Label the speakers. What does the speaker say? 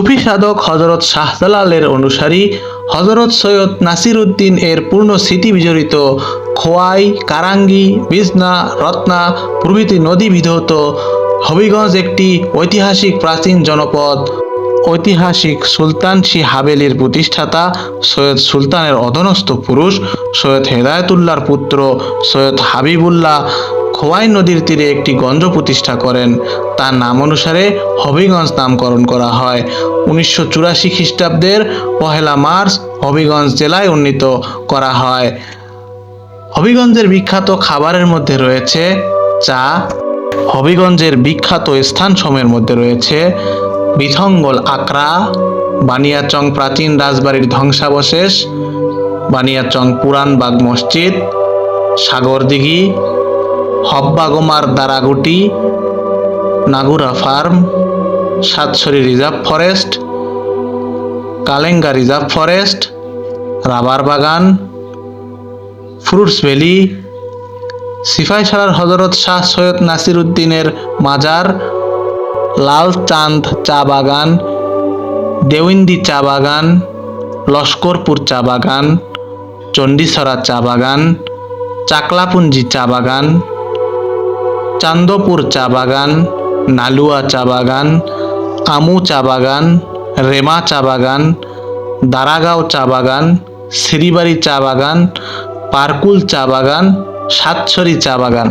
Speaker 1: সুফি সাধক হজরত শাহজালালের অনুসারী হজরত সৈয়দ নাসির উদ্দিন এর পূর্ণ স্মৃতি বিজড়িত খোয়াই, কারাঙ্গি, বিজনা, রত্না প্রভৃতি নদী বিধৌত হবিগঞ্জ একটি ঐতিহাসিক প্রাচীন জনপদ। ঐতিহাসিক সুলতানশি হাবেলির প্রতিষ্ঠাতা সৈয়দ সুলতানের অধনস্থ পুরুষ সৈয়দ হেদায়তুল্লাহর পুত্র সৈয়দ হাবিবুল্লাহ খোয়াই নদীর তীরে একটি গঞ্জ প্রতিষ্ঠা করেন। তার নাম অনুসারে হবিগঞ্জ নামকরণ করা হয়। উনিশশো চুরাশি খ্রিস্টাব্দের পহেলা মার্চ হবিগঞ্জ জেলায় উন্নীত করা হয়। হবিগঞ্জের বিখ্যাত খাবারের মধ্যে রয়েছে চা। হবিগঞ্জের বিখ্যাত স্থান স্থানসমূহের মধ্যে রয়েছে বিথঙ্গল আকরা, বানিয়াচং প্রাচীন রাজবাড়ির ধ্বংসাবশেষ, বানিয়াচং পুরানবাগ মসজিদ, সাগরদিঘি হব্বাগোমার দারাগুটি, Nagura farm, সাতছড়ি reserve forest, Kalenga reserve forest, rubber বাগান, ফ্রুটস ভ্যালি সিপাহীছড়ার হজরত শাহ সৈয়দ নাসির উদ্দিনের মাজার লাল চাঁদ চা বাগান দেওইন্দি চা বাগান, লস্করপুর চা বাগান, চণ্ডীছড়া চা বাগান, চাকলাপুঞ্জি চা বাগান চান্দপুর চা বাগান, নালুয়া চা বাগান আমু চা বাগান, রেমা চা বাগান, দারাগাঁও চা বাগান, শ্রীবাড়ি চা বাগান, পারকুল চা বাগান, সাতছড়ি চা বাগান।